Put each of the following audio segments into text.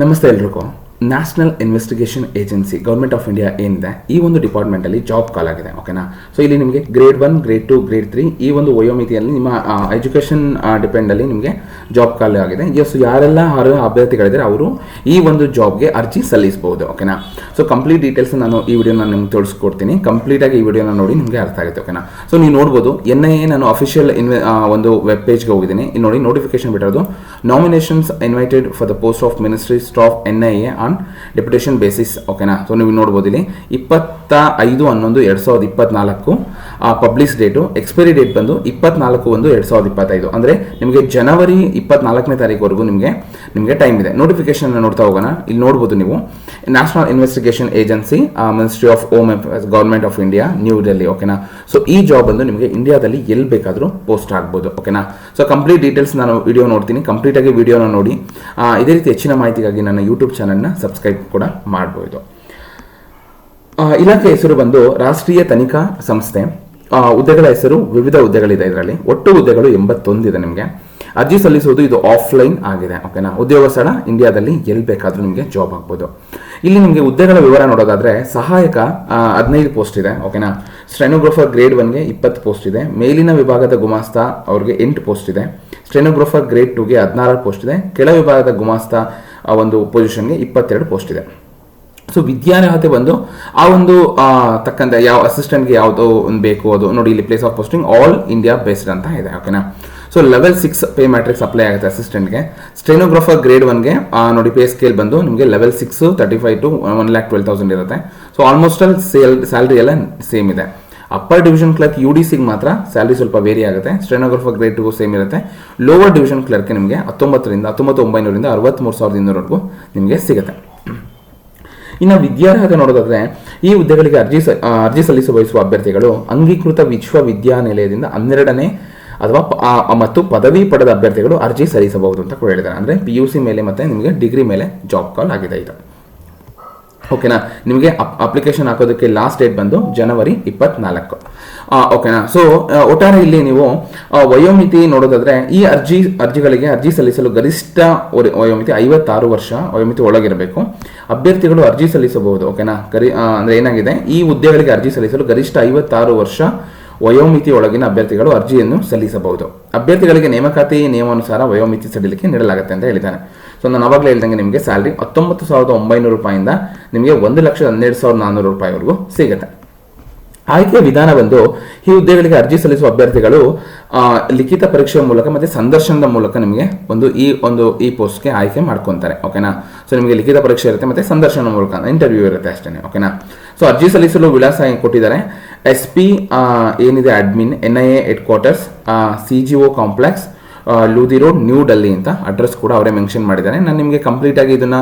ನಮಸ್ತೆ ಎಲ್ರಿಗೂ. National investigation agency government of India ಏನಿದೆ ಈ ಒಂದು ಡಿಪಾರ್ಟ್ಮೆಂಟಲ್ಲಿ ಜಾಬ್ ಕಾಲ್ ಆಗಿದೆ ಓಕೆನಾ ಸೊ ಇಲ್ಲಿ ನಿಮಗೆ grade one grade two grade three ಈ ಒಂದು ವಯೋಮಿತಿಯಲ್ಲಿ ನಿಮ್ಮ ಎಜುಕೇಷನ್ ಡಿಪೆಂಡಲ್ಲಿ ನಿಮಗೆ ಜಾಬ್ ಕಾಲ್ ಆಗಿದೆ. ಎಸ್ ಯಾರೆಲ್ಲ ಅರ್ಹ ಅಭ್ಯರ್ಥಿಗಳಿದ್ದಾರೆ, ಅವರು ಈ ಒಂದು ಜಾಬ್ಗೆ ಅರ್ಜಿ ಸಲ್ಲಿಸಬಹುದು ಓಕೆನಾ ಸೊ ಕಂಪ್ಲೀಟ್ ಡೀಟೇಲ್ಸ್ ನಾನು ಈ ವಿಡಿಯೋನ ನಿಮ್ಗೆ ತೋರಿಸ್ಕೊಡ್ತೀನಿ. ಕಂಪ್ಲೀಟಾಗಿ ಈ ವಿಡಿಯೋನ ನೋಡಿ ನಿಮಗೆ ಅರ್ಥ ಆಗುತ್ತೆ ಓಕೆನಾ ಸೊ ನೀವು ನೋಡ್ಬೋದು, ಎನ್ ಐ ಎ ನಾನು ಅಫಿಷಿಯಲ್ ಇನ್ವೆ ಒಂದು ವೆಬ್ ಪೇಜ್ಗೆ ಹೋಗಿದ್ದೀನಿ. ನೋಡಿ notification ಬಿಟ್ಟಿರೋದು nominations invited for the post of ministry staff N I A on deputation basis ಓಕೆನಾ ಸೊ ನೀವು ನೋಡ್ಬೋದು ಇಲ್ಲಿ ಇಪ್ಪತ್ತ ಐದು ಹನ್ನೊಂದು ಎರಡು ಸಾವಿರದ ಇಪ್ಪತ್ನಾಲ್ಕು. ಪಬ್ಲಿಷ್ ಡೇಟು ಎಕ್ಸ್ಪೈರಿ ಡೇಟ್ ಬಂದು ಇಪ್ಪತ್ನಾಲ್ಕು ಒಂದು ಎರಡು ಸಾವಿರದ ಇಪ್ಪತ್ತೈದು. ಅಂದರೆ, ನಿಮಗೆ ಜನವರಿ ಇಪ್ಪತ್ನಾಲ್ಕನೇ ತಾರೀಕುವರೆಗೂ ನಿಮಗೆ ನಿಮಗೆ ಟೈಮ್ ಇದೆ. ನೋಟಿಫಿಕೇಶನ್ ನೋಡ್ತಾ ಹೋಗೋಣ. ಇಲ್ಲಿ ನೋಡ್ಬೋದು ನೀವು. National investigation agency ministry of home government of India new Delhi ಓಕೆನಾ ಸೊ ಈ ಜಾಬ್ ಬಂದು ನಿಮಗೆ ಇಂಡಿಯಾದಲ್ಲಿ ಎಲ್ಲಿ ಬೇಕಾದರೂ ಪೋಸ್ಟ್ ಆಗ್ಬೋದು ಓಕೆನಾ ಸೊ ಕಂಪ್ಲೀಟ್ ಡೀಟೇಲ್ಸ್ ನಾನು ವಿಡಿಯೋ ನೋಡ್ತೀನಿ. ಕಂಪ್ಲೀಟಾಗಿ ವಿಡಿಯೋನ ನೋಡಿ. ಇದೇ ರೀತಿ ಹೆಚ್ಚಿನ ಮಾಹಿತಿಗಾಗಿ ನನ್ನ ಯೂಟ್ಯೂಬ್ ಚಾನಲ್ನ ಸಬ್ಸ್ಕ್ರೈಬ್ ಕೂಡ ಮಾಡ್ಬೋದು. ಇಲಾಖೆ ಹೆಸರು ಬಂದು ರಾಷ್ಟ್ರೀಯ ತನಿಖಾ ಸಂಸ್ಥೆ. ಹುದ್ದೆಗಳ ಹೆಸರು ವಿವಿಧ ಹುದ್ದೆಗಳಿದೆ ಇದರಲ್ಲಿ. ಒಟ್ಟು ಹುದ್ದೆಗಳು ಎಂಬತ್ತೊಂದಿದೆ ನಿಮಗೆ. ಅರ್ಜಿ ಸಲ್ಲಿಸುವುದು ಇದು ಆಫ್ಲೈನ್ ಆಗಿದೆ ಓಕೆನಾ ಉದ್ಯೋಗ ಸ್ಥಳ ಇಂಡಿಯಾದಲ್ಲಿ ಎಲ್ಲಿ ಬೇಕಾದರೂ ನಿಮಗೆ ಜಾಬ್ ಆಗ್ಬೋದು. ಇಲ್ಲಿ ನಿಮಗೆ ಹುದ್ದೆಗಳ ವಿವರ ನೋಡೋದಾದ್ರೆ, ಸಹಾಯಕ ಹದಿನೈದು ಪೋಸ್ಟ್ ಇದೆ ಓಕೆನಾ ಸ್ಟೆನೋಗ್ರಾಫರ್ ಗ್ರೇಡ್ ಒನ್ಗೆ ಇಪ್ಪತ್ತು ಪೋಸ್ಟ್ ಇದೆ. ಮೇಲಿನ ವಿಭಾಗದ ಗುಮಾಸ್ತ ಅವ್ರಿಗೆ ಎಂಟು ಪೋಸ್ಟ್ ಇದೆ. ಸ್ಟೆನೋಗ್ರಾಫರ್ ಗ್ರೇಡ್ ಟೂಗೆ ಹದಿನಾರು ಪೋಸ್ಟ್ ಇದೆ. ಕೆಳ ವಿಭಾಗದ ಗುಮಾಸ್ತ ಒಂದು ಪೊಸಿಷನ್ಗೆ ಇಪ್ಪತ್ತೆರಡು ಪೋಸ್ಟ್ ಇದೆ. ಸೊ ವಿದ್ಯಾರ್ಹತೆ ಬಂದು ಆ ಒಂದು ತಕ್ಕಂತೆ ಯಾವ ಅಸಿಸ್ಟೆಂಟ್ಗೆ ಯಾವುದು ಒಂದು ಬೇಕು, ಅದು ನೋಡಿ ಇಲ್ಲಿ place of posting all India based ಅಂತ ಇದೆ ಓಕೆನಾ so level six pay matrix apply ಆಗುತ್ತೆ ಅಸಿಸ್ಟೆಂಟ್ಗೆ ಸ್ಟೆನೋಗ್ರಾಫರ್ ಗ್ರೇಡ್ ಒನ್ಗೆ ನೋಡಿ ಪೇ ಸ್ಕೇಲ್ ಬಂದು ನಿಮಗೆ level six thirty five to one lakh twelve thousand ಇರುತ್ತೆ. So almost all sale salary ಎಲ್ಲ ಸೇಮ್ ಇದೆ. Upper division clerk U D ಸಿಗೆ ಮಾತ್ರ ಸ್ಯಾಲ್ರಿ ಸ್ವಲ್ಪ ವೇರಿ ಆಗುತ್ತೆ. ಸ್ಟೆನೋಗ್ರಾಫರ್ ಗ್ರೇಡ್ ಟು ಸೇಮ್ ಇರುತ್ತೆ. ಲೋವರ್ ಡಿವಿಷನ್ ಕ್ಲರ್ಕ್ ನಿಮಗೆ ಹತ್ತೊಂಬತ್ತರಿಂದ ಹತ್ತೊಂಬತ್ತು ಒಂಬೈನೂರಿಂದ ಅರವತ್ತ್ಮೂರು ಸಾವಿರದ ಇನ್ನೂರವರೆಗೂ ನಿಮಗೆ ಸಿಗುತ್ತೆ. ಇನ್ನು ವಿದ್ಯಾರ್ಹತೆ ನೋಡೋದಾದ್ರೆ, ಈ ಹುದ್ದೆಗಳಿಗೆ ಅರ್ಜಿ ಅರ್ಜಿ ಸಲ್ಲಿಸ ಬಯಸುವ ಅಭ್ಯರ್ಥಿಗಳು ಅಂಗೀಕೃತ ವಿಶ್ವವಿದ್ಯಾನಿಲಯದಿಂದ ಹನ್ನೆರಡನೇ ಅಥವಾ ಮತ್ತು ಪದವಿ ಪಡೆದ ಅಭ್ಯರ್ಥಿಗಳು ಅರ್ಜಿ ಸಲ್ಲಿಸಬಹುದು ಅಂತ ಕೂಡ ಹೇಳಿದ್ದಾರೆ. ಅಂದರೆ ಪಿ ಯು ಸಿ ಮೇಲೆ ಮತ್ತೆ ನಿಮಗೆ ಡಿಗ್ರಿ ಮೇಲೆ ಜಾಬ್ ಕಾಲ್ ಆಗಿದೆ ಇದು ಓಕೆನಾ ನಿಮಗೆ ಅಪ್ಲಿಕೇಶನ್ ಹಾಕೋದಕ್ಕೆ ಲಾಸ್ಟ್ ಡೇಟ್ ಬಂದು ಜನವರಿ ಇಪ್ಪತ್ನಾಲ್ಕು. ಓಕೆನಾ ಸೊ ಒಟ್ಟಾರೆ ಇಲ್ಲಿ ನೀವು ವಯೋಮಿತಿ ನೋಡೋದಾದ್ರೆ ಈ ಅರ್ಜಿ, ಅರ್ಜಿಗಳಿಗೆ ಅರ್ಜಿ ಸಲ್ಲಿಸಲು ಗರಿಷ್ಠ ವಯೋಮಿತಿ ಐವತ್ತಾರು ವರ್ಷ ವಯೋಮಿತಿ ಒಳಗಿರಬೇಕು. ಅಭ್ಯರ್ಥಿಗಳು ಅರ್ಜಿ ಸಲ್ಲಿಸಬಹುದು ಓಕೆನಾ ಗರಿ ಅಂದ್ರೆ ಏನಾಗಿದೆ? ಈ ಹುದ್ದೆಗಳಿಗೆ ಅರ್ಜಿ ಸಲ್ಲಿಸಲು ಗರಿಷ್ಠ ಐವತ್ತಾರು ವರ್ಷ ವಯೋಮಿತಿ ಒಳಗಿನ ಅಭ್ಯರ್ಥಿಗಳು ಅರ್ಜಿಯನ್ನು ಸಲ್ಲಿಸಬಹುದು. ಅಭ್ಯರ್ಥಿಗಳಿಗೆ ನೇಮಕಾತಿ ನಿಯಮಾನುಸಾರ ವಯೋಮಿತಿ ಸಡಿಲಿಕೆ ನೀಡಲಾಗುತ್ತೆ ಅಂತ ಹೇಳಿದ್ದಾನೆ. ಸೊ ನಾನು ಅವಾಗಲೇ ಹೇಳ್ದಂಗೆ ನಿಮಗೆ ಸ್ಯಾಲ್ರಿ ಹತ್ತೊಂಬತ್ತು ಸಾವಿರದ ಒಂಬೈನೂರು ರೂಪಾಯಿಂದ ನಿಮಗೆ ಒಂದು ಲಕ್ಷ ಹನ್ನೆರಡು ಸಾವಿರದ ನಾನ್ನೂರು ರೂಪಾಯಿವರೆಗೂ ಸಿಗುತ್ತೆ. ಆಯ್ಕೆಯ ವಿಧಾನ ಬಂದು ಈ ಹುದ್ದೆಗಳಿಗೆ ಅರ್ಜಿ ಸಲ್ಲಿಸುವ ಅಭ್ಯರ್ಥಿಗಳು ಲಿಖಿತ ಪರೀಕ್ಷೆಯ ಮೂಲಕ ಮತ್ತೆ ಸಂದರ್ಶನದ ಮೂಲಕ ನಿಮಗೆ ಒಂದು ಈ ಒಂದು ಈ ಪೋಸ್ಟ್ಗೆ ಆಯ್ಕೆ ಮಾಡ್ಕೊತಾರೆ, ಓಕೆನಾ? ಸೊ ನಿಮಗೆ ಲಿಖಿತ ಪರೀಕ್ಷೆ ಇರುತ್ತೆ ಮತ್ತೆ ಸಂದರ್ಶನ ಮೂಲಕ, ಇಂಟರ್ವ್ಯೂ ಇರುತ್ತೆ ಅಷ್ಟೇ ಓಕೆನಾ? ಸೊ ಅರ್ಜಿ ಸಲ್ಲಿಸಲು ವಿಳಾಸ ಕೊಟ್ಟಿದ್ದಾರೆ. ಎಸ್ ಪಿ ಏನಿದೆ admin N I A headquarters C G O complex Lodhi road new Delhi ಅಂತ ಅಡ್ರೆಸ್ ಕೂಡ ಅವರೇ ಮೆನ್ಷನ್ ಮಾಡಿದ್ದಾರೆ. ನಾನು ನಿಮಗೆ ಕಂಪ್ಲೀಟ್ ಆಗಿ ಇದನ್ನ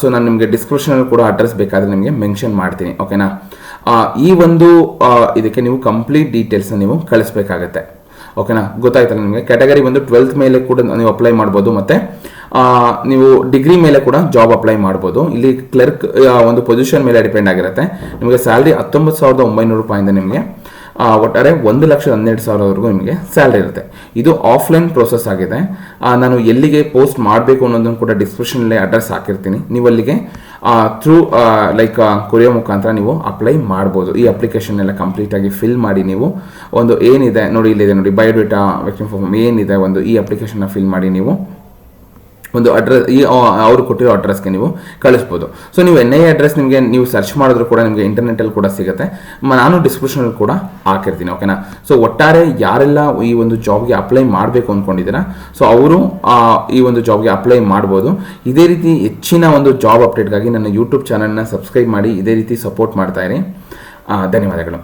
ಸೊ ನಾನು ನಿಮಗೆ ಡಿಸ್ಕ್ರಿಪ್ಷನ್ ಕೂಡ ಅಡ್ರೆಸ್ ಬೇಕಾದ್ರೆ ನಿಮಗೆ ಮೆನ್ಷನ್ ಮಾಡ್ತೀನಿ ಓಕೆನಾ ಈ ಒಂದು ಇದಕ್ಕೆ ನೀವು ಕಂಪ್ಲೀಟ್ ಡೀಟೇಲ್ಸ್ ನೀವು ಕಳಿಸ್ಬೇಕಾಗತ್ತೆ. ಓಕೆನಾ? ಗೊತ್ತಾಯ್ತಲ್ಲ ನಿಮಗೆ? ಕ್ಯಾಟಗರಿ ಬಂದು ಟ್ವೆಲ್ತ್ ಮೇಲೆ ಕೂಡ ನೀವು ಅಪ್ಲೈ ಮಾಡ್ಬೋದು ಮತ್ತೆ ನೀವು ಡಿಗ್ರಿ ಮೇಲೆ ಕೂಡ ಜಾಬ್ ಅಪ್ಲೈ ಮಾಡ್ಬೋದು. ಇಲ್ಲಿ ಕ್ಲರ್ಕ್ ಒಂದು ಪೊಸಿಷನ್ ಮೇಲೆ ಡಿಪೆಂಡ್ ಆಗಿರುತ್ತೆ. ನಿಮಗೆ ಸ್ಯಾಲ್ರಿ ಹತ್ತೊಂಬತ್ತು ಸಾವಿರದ ಒಂಬೈನೂರು ರೂಪಾಯಿಂದ ನಿಮಗೆ ಒಟ್ಟಾರೆ ಒಂದು ಲಕ್ಷದ ಹನ್ನೆರಡು ಸಾವಿರವರೆಗೂ ನಿಮಗೆ ಸ್ಯಾಲ್ರಿ ಇರುತ್ತೆ. ಇದು ಆಫ್ಲೈನ್ ಪ್ರೋಸೆಸ್ ಆಗಿದೆ. ನಾನು ಎಲ್ಲಿಗೆ ಪೋಸ್ಟ್ ಮಾಡಬೇಕು ಅನ್ನೋದನ್ನು ಕೂಡ ಡಿಸ್ಕ್ರಿಪ್ಷನಲ್ಲಿ ಅಡ್ರೆಸ್ ಹಾಕಿರ್ತೀನಿ. ನೀವು ಅಲ್ಲಿಗೆ ಥ್ರೂ ಲೈಕ್ ಕೊರಿಯೋ ಮುಖಾಂತರ ನೀವು ಅಪ್ಲೈ ಮಾಡ್ಬೋದು. ಈ ಅಪ್ಲಿಕೇಶನ್ ಎಲ್ಲ ಕಂಪ್ಲೀಟ್ ಆಗಿ ಫಿಲ್ ಮಾಡಿ ನೀವು ಒಂದು ಏನಿದೆ, ನೋಡಿ ಇಲ್ಲಿದೆ, ನೋಡಿ ಬಯೋಡೇಟಾ ವ್ಯಕ್ತಿಮ್ ಫಾರ್ಮ್ ಏನಿದೆ ಒಂದು ಈ ಅಪ್ಲಿಕೇಶನ್ನ ಫಿಲ್ ಮಾಡಿ ನೀವು ಒಂದು ಅಡ್ರೆಸ್ ಈ ಅವರು ಕೊಟ್ಟಿರೋ ಅಡ್ರೆಸ್ಗೆ ನೀವು ಕಳಿಸ್ಬೋದು. ಸೊ ನೀವು ಎನ್ ಐ ಅಡ್ರೆಸ್ ನಿಮಗೆ, ನೀವು ಸರ್ಚ್ ಮಾಡಿದ್ರು ಕೂಡ ನಿಮಗೆ ಇಂಟರ್ನೆಟಲ್ಲಿ ಕೂಡ ಸಿಗುತ್ತೆ. ನಾನು ಡಿಸ್ಕ್ರಿಪ್ಷನಲ್ಲಿ ಕೂಡ ಹಾಕಿರ್ತೀನಿ ಓಕೆನಾ ಸೊ ಒಟ್ಟಾರೆ ಯಾರೆಲ್ಲ ಈ ಒಂದು ಜಾಬ್ಗೆ ಅಪ್ಲೈ ಮಾಡಬೇಕು ಅಂದ್ಕೊಂಡಿದ್ದೀರಾ ಸೊ ಅವರು ಈ ಒಂದು ಜಾಬ್ಗೆ ಅಪ್ಲೈ ಮಾಡ್ಬೋದು. ಇದೇ ರೀತಿ ಹೆಚ್ಚಿನ ಒಂದು ಜಾಬ್ ಅಪ್ಡೇಟ್ಗಾಗಿ ನನ್ನ ಯೂಟ್ಯೂಬ್ ಚಾನಲ್ನ ಸಬ್ಸ್ಕ್ರೈಬ್ ಮಾಡಿ, ಇದೇ ರೀತಿ ಸಪೋರ್ಟ್ ಮಾಡ್ತಾ ಧನ್ಯವಾದಗಳು.